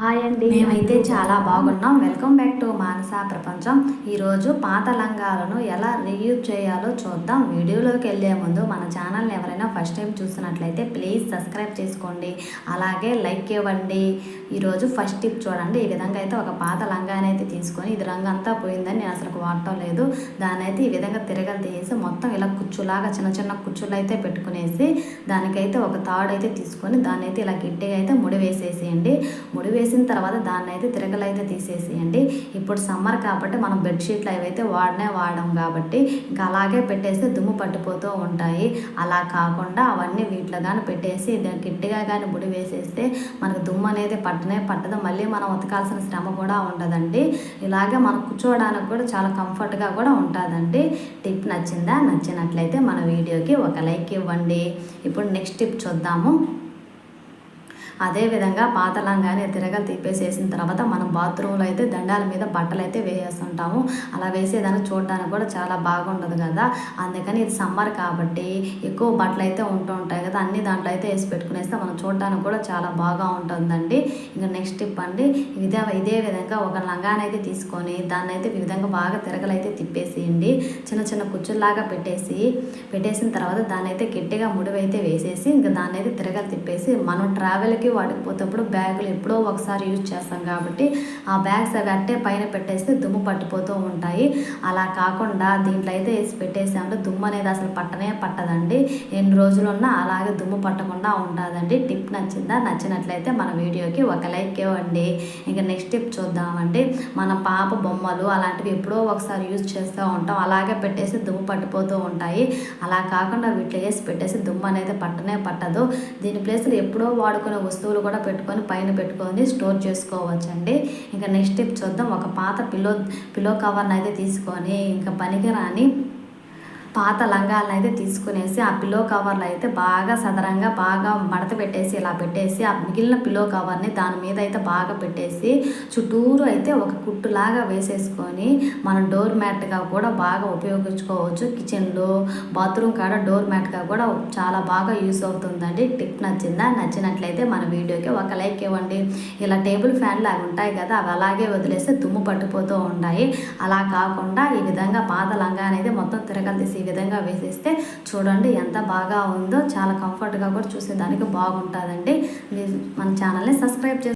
Hi అండి. మేమైతే చాలా బాగున్నాం. వెల్కమ్ బ్యాక్ టు మానస ప్రపంచం. ఈరోజు పాత లంగాలను ఎలా రీయూజ్ చేయాలో చూద్దాం. వీడియోలోకి వెళ్ళే ముందు మన ఛానల్ని ఎవరైనా ఫస్ట్ టైం చూసినట్లయితే ప్లీజ్ సబ్స్క్రైబ్ చేసుకోండి. అలాగే లైక్ ఇవ్వండి. ఈరోజు ఫస్ట్ టిప్ చూడండి. ఈ విధంగా అయితే ఒక పాత లంగాని అయితే తీసుకొని ఇది రంగు అంతా పోయిందని నేను అసలు వాడటం లేదు. దాని అయితే ఈ విధంగా తిరగలు తీసి మొత్తం ఇలా కుచ్చులాగా చిన్న చిన్న కుచ్చులు అయితే పెట్టుకునేసి దానికైతే ఒక తాడు అయితే తీసుకొని దాన్ని అయితే ఇలా గట్టిగా అయితే ముడి వేసేసేయండి ముడి వేసిన తర్వాత దాన్ని అయితే తిరగలు అయితే తీసేసేయండి. ఇప్పుడు సమ్మర్ కాబట్టి మనం బెడ్షీట్లు అవి అయితే వాడనే వాడడం కాబట్టి ఇంకా అలాగే పెట్టేస్తే దుమ్ము పట్టిపోతూ ఉంటాయి. అలా కాకుండా అవన్నీ వీటిలో కానీ పెట్టేసి గట్టిగా కానీ ముడి వేసేస్తే మనకు దుమ్ము అనేది పట్టనే పట్టదు. మళ్ళీ మనం ఉతకాల్సిన శ్రమ కూడా ఉండదండి. ఇలాగే మనం కూర్చోవడానికి కూడా చాలా కంఫర్ట్గా కూడా ఉంటుందండి. టిప్ నచ్చిందా? నచ్చినట్లయితే మన వీడియోకి ఒక లైక్ ఇవ్వండి. ఇప్పుడు నెక్స్ట్ టిప్ చూద్దాము. అదేవిధంగా పాత లంగాని తిరగలు తిప్పేసేసిన తర్వాత మనం బాత్రూంలో అయితే దండాల మీద బట్టలు అయితే వేసేస్తుంటాము. అలా వేసేదాన్ని చూడడానికి కూడా చాలా బాగుండదు కదా. అందుకని ఇది సమ్మర్ కాబట్టి ఎక్కువ బట్టలు అయితే ఉంటూ ఉంటాయి కదా. అన్ని దాంట్లో అయితే వేసి పెట్టుకునేస్తే మనం చూడడానికి కూడా చాలా బాగా ఉంటుందండి. ఇంకా నెక్స్ట్ టిప్ అండి. ఇదే ఇదే విధంగా ఒక లంగాని అయితే తీసుకొని దాన్ని అయితే ఈ విధంగా బాగా తిరగలు అయితే తిప్పేసేయండి. చిన్న చిన్న కుచ్చుల్లాగా పెట్టేసి పెట్టేసిన తర్వాత దాన్ని అయితే గట్టిగా ముడివైతే వేసేసి ఇంకా దాన్ని అయితే తిరగలు తిప్పేసి మనం ట్రావెల్కి బయటికి వాటికి పోతేప్పుడు బ్యాగులు ఎప్పుడో ఒకసారి యూజ్ చేస్తాం కాబట్టి ఆ బ్యాగ్స్ అవి అట్టే పైన పెట్టేస్తే దుమ్ము పట్టిపోతూ ఉంటాయి. అలా కాకుండా దీంట్లో అయితే వేసి పెట్టేసామంటే దుమ్ము అనేది అసలు పట్టనే పట్టదండి. ఎన్ని రోజులు ఉన్నా అలాగే దుమ్ము పట్టకుండా ఉంటుందండి. టిప్ నచ్చిందా? నచ్చినట్లయితే మన వీడియోకి ఒక లైక్ ఇవ్వండి. ఇంకా నెక్స్ట్ టిప్ చూద్దామండి. మన పాప బొమ్మలు అలాంటివి ఎప్పుడో ఒకసారి యూజ్ చేస్తూ ఉంటాం. అలాగే పెట్టేసి దుమ్ము పట్టిపోతూ ఉంటాయి. అలా కాకుండా వీటిలో వేసి పెట్టేసి దుమ్ము అనేది పట్టనే పట్టదు. దీని ప్లేస్లో ఎప్పుడో వాడుకునే వస్తువులు కూడా పెట్టుకొని పైన పెట్టుకొని స్టోర్ చేసుకోవచ్చండి. ఇంకా నెక్స్ట్ స్టెప్ చూద్దాం. ఒక పాత పిల్లో పిల్లో కవర్ని అయితే తీసుకొని ఇంకా పనికిరాని పాత లంగాలను అయితే తీసుకునేసి ఆ పిల్లో కవర్లు అయితే బాగా సదరంగా బాగా మడత పెట్టేసి ఇలా పెట్టేసి ఆ మిగిలిన పిల్లో కవర్ని దాని మీద అయితే బాగా పెట్టేసి చుట్టూరు అయితే ఒక కుట్టులాగా వేసేసుకొని మనం డోర్ మ్యాట్గా కూడా బాగా ఉపయోగించుకోవచ్చు. కిచెన్లో బాత్రూమ్ కాడ డోర్ మ్యాట్గా కూడా చాలా బాగా యూస్ అవుతుందండి. టిప్ నచ్చిందా? నచ్చినట్లయితే మన వీడియోకి ఒక లైక్ ఇవ్వండి. ఇలా టేబుల్ ఫ్యాన్లు అవి ఉంటాయి కదా అవి అలాగే వదిలేస్తే దుమ్ము పట్టిపోతూ ఉంటాయి. అలా కాకుండా ఈ విధంగా పాత లంగా అనేది మొత్తం తిరగలు తీసి విధంగా వేసేస్తే చూడండి ఎంత బాగా ఉందో చాలా కంఫర్ట్గా కూడా చూసేదానికి బాగుంటుందండి. మన ఛానల్ని సబ్స్క్రైబ్ చేసి